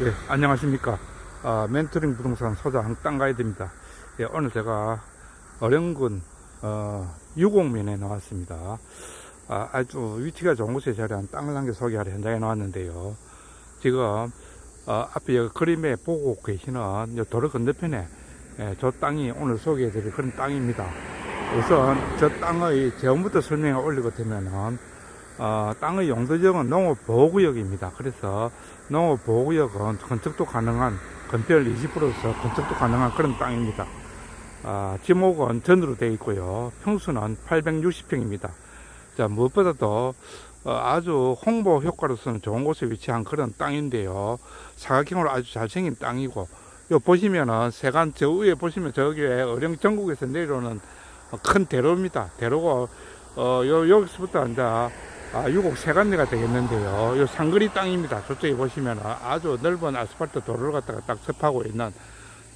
예, 안녕하십니까. 아, 멘토링 부동산 소장 땅가이드입니다. 예, 오늘 제가 어령군, 어, 유곡면에 나왔습니다. 아, 아주 위치가 좋은 곳에 자리한 땅을 한개 소개하러 현장에 나왔는데요. 지금, 어, 앞에 여기 그림에 보고 계시는 요 도로 건너편에 예, 저 땅이 오늘 소개해드릴 그런 땅입니다. 우선 저 땅의 제원부터 설명을 올리고 되면은 어, 땅의 용도 지역은 농업 보호구역입니다. 그래서 농업 보호구역은 건축도 가능한 건폐율 20%서 건축도 가능한 그런 땅입니다. 아, 지목은 전으로 되어 있고요. 평수는 860평입니다. 자, 무엇보다도 어, 아주 홍보 효과로서는 좋은 곳에 위치한 그런 땅인데요. 사각형으로 아주 잘생긴 땅이고, 요 보시면은 세간 저 위에 보시면 저기 에 어령 전국에서 내려오는 큰 대로입니다. 대로고, 어, 요, 여기서부터 이제 아, 유곡 세간내가 되겠는데요. 요 상거리 땅입니다. 저쪽에 보시면 아주 넓은 아스팔트 도로를 갖다가 딱 접하고 있는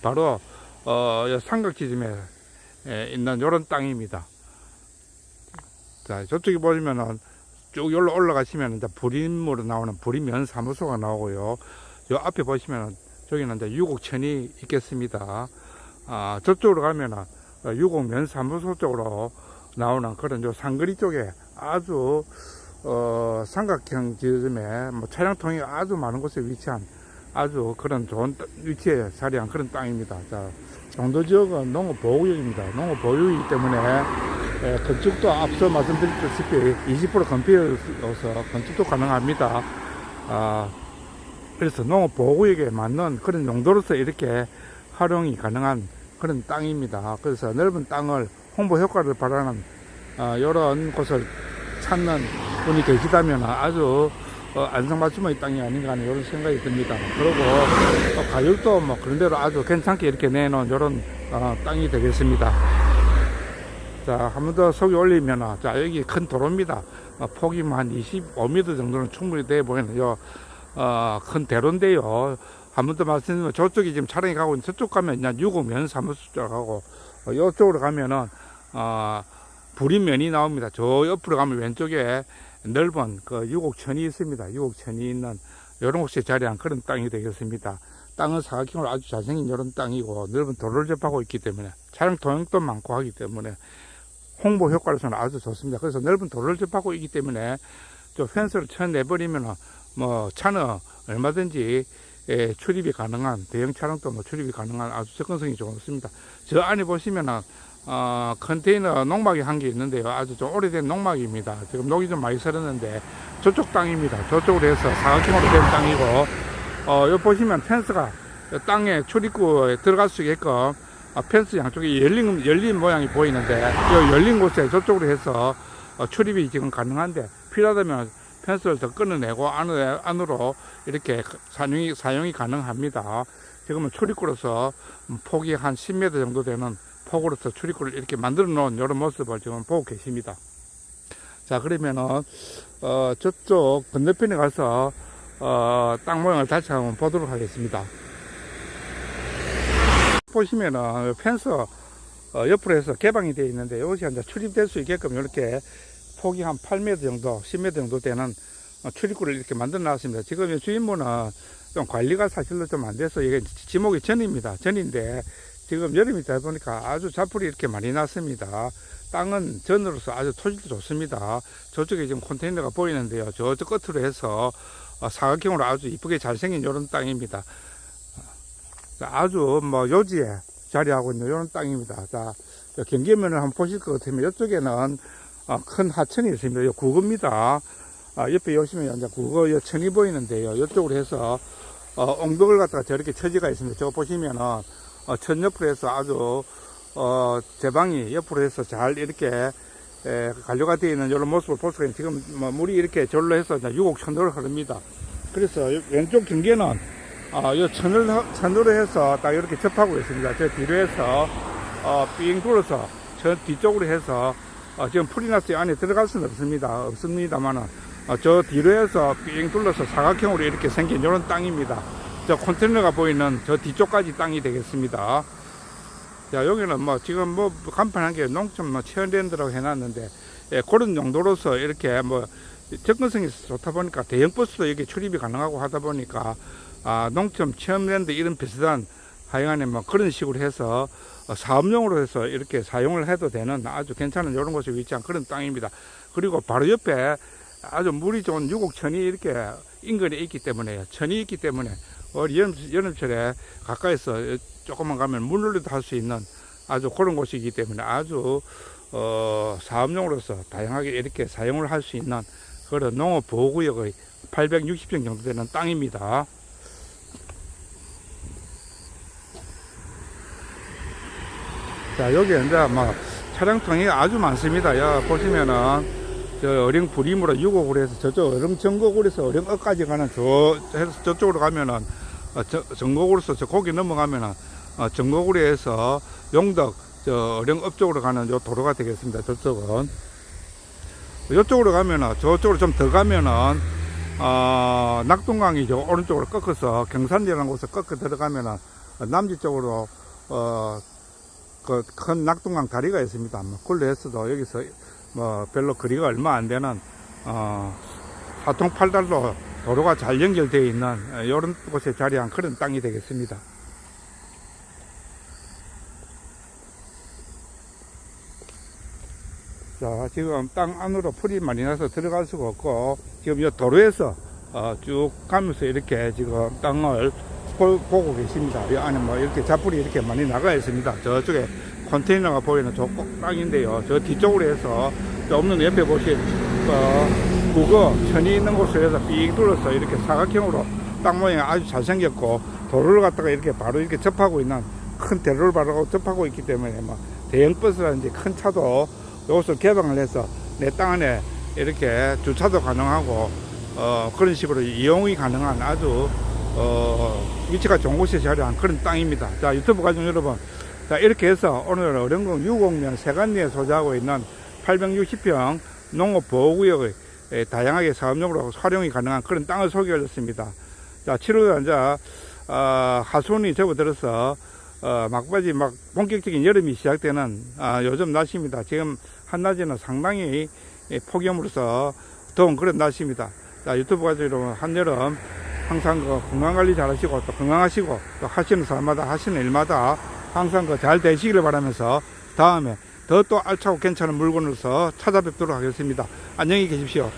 바로 어, 요 삼각지점에 에, 있는 요런 땅입니다. 자, 저쪽에 보시면은 쭉 여기로 올라가시면 이제 불임으로 나오는 불임면 사무소가 나오고요. 요 앞에 보시면은 저기는 이제 유곡천이 있겠습니다. 아, 저쪽으로 가면은 어, 유곡면 사무소 쪽으로 나오는 그런 요 상거리 쪽에 아주 어, 삼각형 지점에 뭐 차량통이 아주 많은 곳에 위치한 아주 그런 좋은 땅- 위치에 자리한 그런 땅입니다. 자, 정도 지역은 농업보호구역입니다. 농업보호구역이기 때문에 에, 건축도 앞서 말씀드렸다시피 20% 건폐율로서 건축도 가능합니다. 아, 그래서 농업보호구역에 맞는 그런 용도로서 이렇게 활용이 가능한 그런 땅입니다. 그래서 넓은 땅을 홍보 효과를 바라는 어, 이런 곳을 찾는 분이 계시다면 아주 어, 안성맞춤의 땅이 아닌가 하는 이런 생각이 듭니다. 그리고 어, 가격도 뭐 그런 대로 아주 괜찮게 이렇게 내놓은 이런 어, 땅이 되겠습니다. 자, 한 번 더 속에 올리면, 자, 여기 큰 도로입니다. 어, 폭이 뭐한 25m 정도는 충분히 돼 보이는 요, 어, 큰 대로인데요. 한 번 더 말씀드리면 저쪽이 지금 차량이 가고 있는 저쪽 가면 그냥 유고면 사무소 쪽 가고, 어, 이쪽으로 가면은, 어, 불인면이 나옵니다. 저 옆으로 가면 왼쪽에 넓은 그 유곡천이 있습니다. 유곡천이 있는 이런 곳에 자리한 그런 땅이 되겠습니다. 땅은 사각형으로 아주 잘생긴 이런 땅이고 넓은 도로를 접하고 있기 때문에 차량 통행도 많고 하기 때문에 홍보 효과로서는 아주 좋습니다. 그래서 넓은 도로를 접하고 있기 때문에 저 펜스를 쳐내버리면 뭐 차는 얼마든지 예, 출입이 가능한 대형 차량도 뭐 출입이 가능한 아주 접근성이 좋습니다. 저 안에 보시면은 어, 컨테이너 농막이 한 개 있는데요. 아주 좀 오래된 농막입니다. 지금 녹이 좀 많이 설었는데 저쪽 땅입니다. 저쪽으로 해서 사각형으로 된 땅이고 어, 여기 보시면 펜스가 땅에 출입구에 들어갈 수 있게끔 어, 펜스 양쪽에 열린, 열린 모양이 보이는데 이 열린 곳에 저쪽으로 해서 어, 출입이 지금 가능한데 필요하다면 펜스를 더 끊어내고 안으로, 안으로 이렇게 사용이, 사용이 가능합니다. 지금은 출입구로서 폭이 한 10m 정도 되는 폭으로서 출입구를 이렇게 만들어 놓은 이런 모습을 지금 보고 계십니다. 자, 그러면은, 어, 저쪽 건너편에 가서, 어, 땅 모양을 다시 한번 보도록 하겠습니다. 보시면은, 펜스, 어, 옆으로 해서 개방이 되어 있는데, 이것이 이제 출입될 수 있게끔 이렇게 폭이 한 8m 정도, 10m 정도 되는 어, 출입구를 이렇게 만들어 놨습니다. 지금 이 주인분은 좀 관리가 사실로 좀 안 돼서 이게 지목이 전입니다. 전인데, 지금 여름이다 보니까 아주 자풀이 이렇게 많이 났습니다. 땅은 전으로서 아주 토질도 좋습니다. 저쪽에 지금 컨테이너가 보이는데요. 저쪽 끝으로 해서 어, 사각형으로 아주 이쁘게 잘생긴 이런 땅입니다. 자, 아주 뭐 요지에 자리하고 있는 이런 땅입니다. 자, 저 경계면을 한번 보실 것 같으면 이쪽에는 어, 큰 하천이 있습니다. 이 구급입니다. 아, 옆에 오시면 이제 구거 이 천이 보이는데요. 이쪽으로 해서 어, 엉덕을 갖다가 저렇게 처지가 있습니다. 저거 보시면은 어, 천 옆으로 해서 아주 어, 제방이 옆으로 해서 잘 이렇게 에, 관료가 되어 있는 이런 모습을 볼 수가 있는 지금 뭐 물이 이렇게 절로 해서 이제 유곡천으로 흐릅니다. 그래서 이 왼쪽 경계는 어, 이 천을 천으로 해서 딱 이렇게 접하고 있습니다. 저 뒤로 해서 어, 삥 둘러서 저 뒤쪽으로 해서 어, 지금 나서 안에 들어갈 수는 없습니다. 없습니다만은 어, 저 뒤로 해서 삥 둘러서 사각형으로 이렇게 생긴 이런 땅입니다. 저 컨테이너가 보이는 저 뒤쪽까지 땅이 되겠습니다. 자, 여기는 뭐 지금 뭐 간판한 게 농촌 뭐 체험랜드라고 해놨는데, 예, 그런 용도로서 이렇게 뭐 접근성이 좋다 보니까 대형 버스도 여기 출입이 가능하고 하다 보니까 아, 농촌 체험랜드 이런 비슷한 하여간에 뭐 그런 식으로 해서 어, 사업용으로 해서 이렇게 사용을 해도 되는 아주 괜찮은 이런 곳에 위치한 그런 땅입니다. 그리고 바로 옆에 아주 물이 좋은 유곡천이 이렇게 인근에 있기 때문에 천이 있기 때문에 어, 여름, 여름철에 가까이서 조금만 가면 물놀이도 할 수 있는 아주 그런 곳이기 때문에 아주 어, 사업용으로서 다양하게 이렇게 사용을 할 수 있는 그런 농업 보호구역의 860평 정도 되는 땅입니다. 자, 여기 이제 막 차량통이 아주 많습니다. 야, 보시면은 저 어령 부림으로 유곡으로 해서 저쪽 어령 전곡으로 해서 어령 억까지 가는 저, 해서 저쪽으로 가면은 어, 저, 전곡으로서 저 고기 넘어가면은 어, 전곡으로 해서 용덕 저 어령 업 쪽으로 가는 요 도로가 되겠습니다. 저쪽은. 이쪽으로 가면은 저쪽으로 좀 더 가면은 어, 낙동강이 저 오른쪽으로 꺾어서 경산리라는 곳에 꺾어 들어가면은 어, 남지 쪽으로 어, 그 큰 낙동강 다리가 있습니다. 뭐 했어도 여기서 뭐 별로 거리가 얼마 안 되는 어, 사통 팔달로 도로가 잘 연결되어 있는 이런 곳에 자리한 그런 땅이 되겠습니다. 자, 지금 땅 안으로 풀이 많이 나서 들어갈 수가 없고, 지금 이 도로에서 어, 쭉 가면서 이렇게 지금 땅을 보, 보고 계십니다. 이 안에 뭐 이렇게 자풀이 이렇게 많이 나가 있습니다. 저쪽에 컨테이너가 보이는 저꼭 땅인데요. 저 뒤쪽으로 해서 저 없는 옆에 보신 어, 국어 천이 있는 곳을 해서 삥 둘러서 이렇게 사각형으로 땅 모양이 아주 잘생겼고 도로를 갖다가 이렇게 바로 이렇게 접하고 있는 큰 대로를 바로 접하고 있기 때문에 뭐 대형 버스라든지 큰 차도 이것을 개방을 해서 내 땅 안에 이렇게 주차도 가능하고 어, 그런 식으로 이용이 가능한 아주 어, 위치가 좋은 곳에 자리한 그런 땅입니다. 자 유튜브 가족 여러분 자 이렇게 해서 오늘 어령동 유곡면 세간리에 소재하고 있는 860평 농업보호구역의 에, 다양하게 사업용으로 활용이 가능한 그런 땅을 소개해드렸습니다. 자 7월 이제 어, 하순이 접어들어서 어, 막바지 막 본격적인 여름이 시작되는 아, 요즘 날씨입니다. 지금 한낮에는 상당히 예, 폭염으로서 더운 그런 날씨입니다. 자, 유튜브 가족 여러분, 한여름 항상 그 건강 관리 잘 하시고 또 건강하시고 또 하시는 삶마다 하시는 일마다 항상 그 잘 되시기를 바라면서 다음에 더 또 알차고 괜찮은 물건으로서 찾아뵙도록 하겠습니다. 안녕히 계십시오.